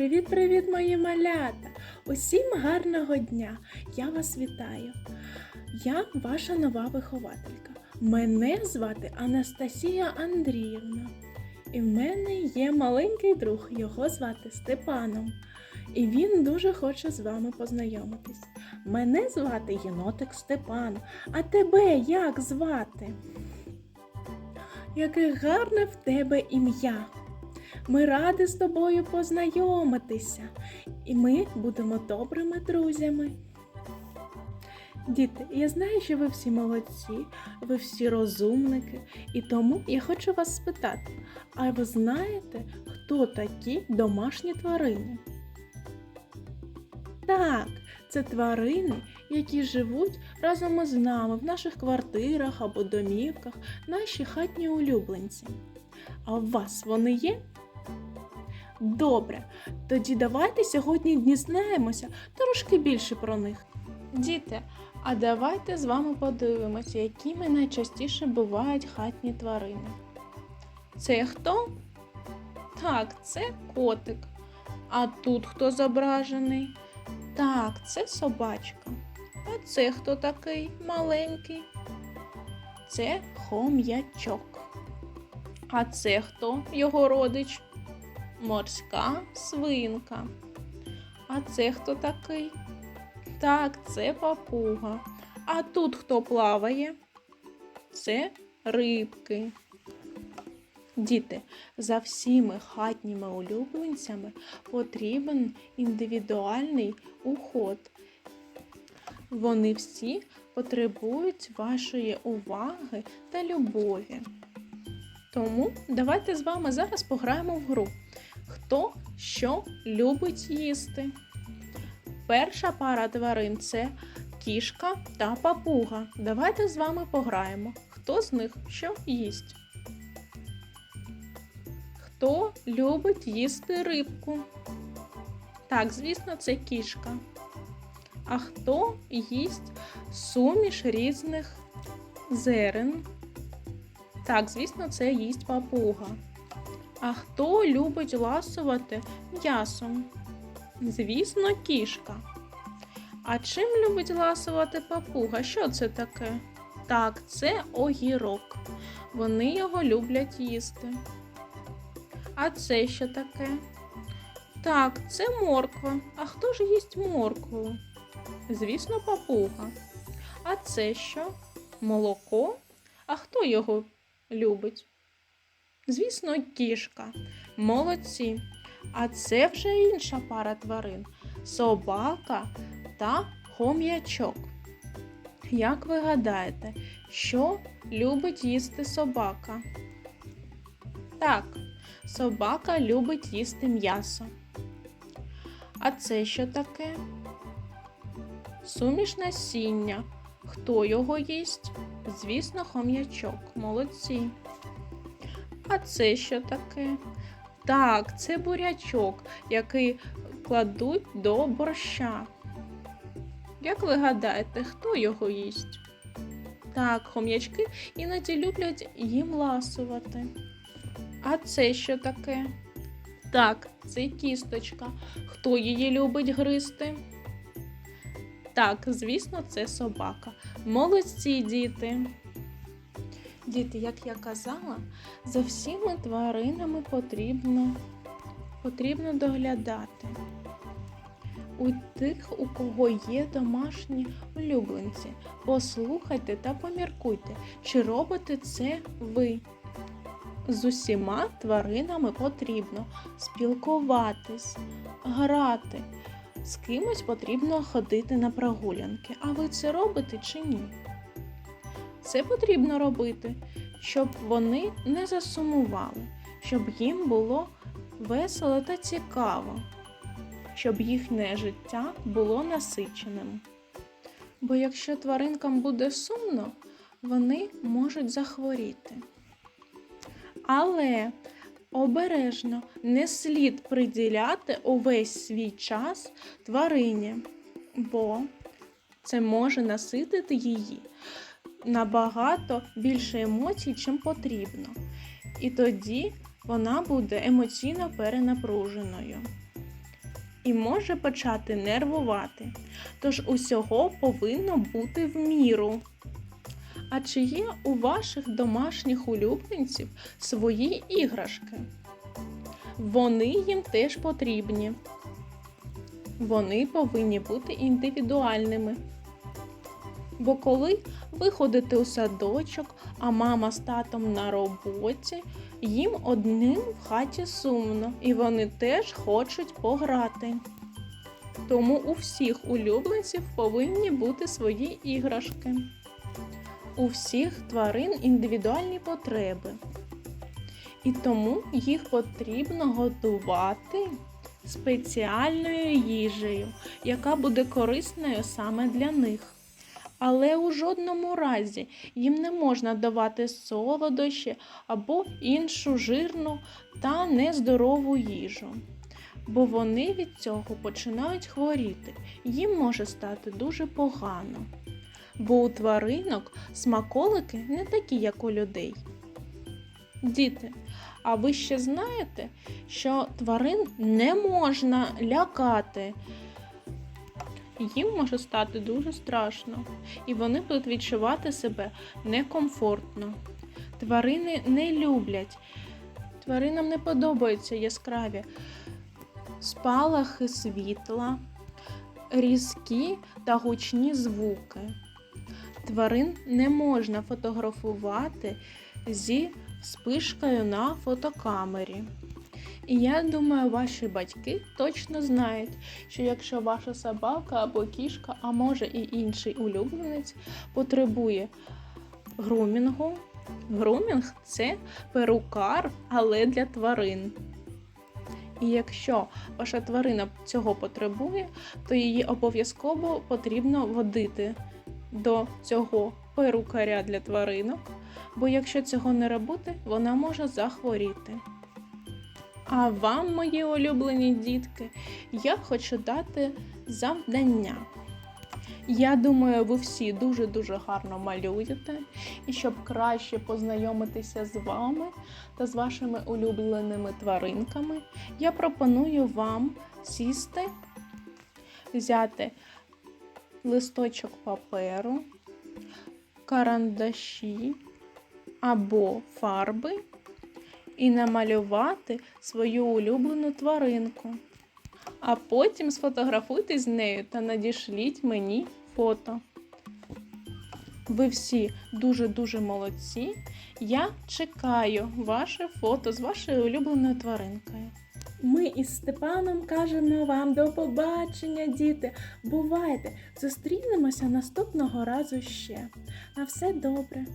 Привіт-привіт, мої малята! Усім гарного дня! Я вас вітаю! Я ваша нова вихователька. Мене звати Анастасія Андріївна. І в мене є маленький друг, його звати Степаном. І він дуже хоче з вами познайомитись. Мене звати єнотик Степан. А тебе як звати? Яке гарне в тебе ім'я! Ми раді з тобою познайомитися, і ми будемо добрими друзями. Діти, я знаю, що ви всі молодці, ви всі розумники, і тому я хочу вас спитати: а ви знаєте, хто такі домашні тварини? Так, це тварини, які живуть разом із нами в наших квартирах або домівках, наші хатні улюбленці. А у вас вони є? Добре, тоді давайте сьогодні дізнаємося трошки більше про них. Діти, а давайте з вами подивимося, якими найчастіше бувають хатні тварини. Це хто? Так, це котик. А тут хто зображений? Так, це собачка. А це хто такий маленький? Це хом'ячок. А це хто його родич? Морська свинка. А це хто такий? Так, це папуга. А тут хто плаває? Це рибки. Діти, за всіми хатніми улюбленцями потрібен індивідуальний уход. Вони всі потребують вашої уваги та любові. Тому давайте з вами зараз пограємо в гру. Хто що любить їсти? Перша пара тварин це кішка та папуга. Давайте з вами пограємо. Хто з них що їсть? Хто любить їсти рибку? Так, звісно, це кішка. А хто їсть суміш різних зерен? Так, звісно, це їсть папуга. А хто любить ласувати м'ясом? Звісно, кішка. А чим любить ласувати папуга? Що це таке? Так, це огірок. Вони його люблять їсти. А це що таке? Так, це морква. А хто ж їсть моркву? Звісно, папуга. А це що? Молоко? А хто його любить? Звісно, кішка. Молодці. А це вже інша пара тварин собака та хом'ячок. Як ви гадаєте, що любить їсти собака? Так, собака любить їсти м'ясо. А це що таке? Суміш насіння. Хто його їсть? Звісно, хом'ячок. Молодці. А це що таке? Так, це бурячок, який кладуть до борща. Як ви гадаєте, хто його їсть? Так, хом'ячки іноді люблять їм ласувати. А це що таке? Так, це кісточка. Хто її любить гризти? Так, звісно, це собака. Молодці діти. Діти, як я казала, за всіми тваринами потрібно, потрібно доглядати. У тих, у кого є домашні улюбленці, послухайте та поміркуйте, чи робите це ви. З усіма тваринами потрібно спілкуватись, грати. З кимось потрібно ходити на прогулянки. А ви це робите чи ні? Це потрібно робити, щоб вони не засумували, щоб їм було весело та цікаво, щоб їхнє життя було насиченим. Бо якщо тваринкам буде сумно, вони можуть захворіти. Але обережно не слід приділяти увесь свій час тварині, бо це може наситити її набагато більше емоцій, чим потрібно. І тоді вона буде емоційно перенапруженою. і може почати нервувати. Тож усього повинно бути в міру. А чи є у ваших домашніх улюбленців свої іграшки? Вони їм теж потрібні. Вони повинні бути індивідуальними. Бо коли ви ходите у садочок, а мама з татом на роботі, їм одним в хаті сумно, і вони теж хочуть пограти. Тому у всіх улюбленців повинні бути свої іграшки. У всіх тварин індивідуальні потреби. І тому їх потрібно годувати спеціальною їжею, яка буде корисною саме для них. Але у жодному разі їм не можна давати солодощі або іншу жирну та нездорову їжу, бо вони від цього починають хворіти, їм може стати дуже погано. Бо у тваринок смаколики не такі, як у людей. Діти, а ви ще знаєте, що тварин не можна лякати? Їм може стати дуже страшно, і вони будуть відчувати себе некомфортно. Тварини не люблять, тваринам не подобаються яскраві спалахи світла, різкі та гучні звуки. Тварин не можна фотографувати зі спишкою на фотокамері. І я думаю, ваші батьки точно знають, що якщо ваша собака або кішка, а може і інший улюбленець, потребує грумінгу. Грумінг це перукар, але для тварин. І якщо ваша тварина цього потребує, то її обов'язково потрібно водити до цього перукаря для тваринок, бо якщо цього не робити, вона може захворіти. А вам, мої улюблені дітки, я хочу дати завдання. Я думаю, ви всі дуже-дуже гарно малюєте, і щоб краще познайомитися з вами та з вашими улюбленими тваринками, я пропоную вам сісти, взяти листочок паперу, карандаші або фарби і намалювати свою улюблену тваринку. А потім сфотографуйтесь з нею та надішліть мені фото. Ви всі дуже-дуже молодці. Я чекаю ваше фото з вашою улюбленою тваринкою. Ми із Степаном кажемо вам до побачення, діти. Бувайте! Зустрінемося наступного разу ще. На все добре!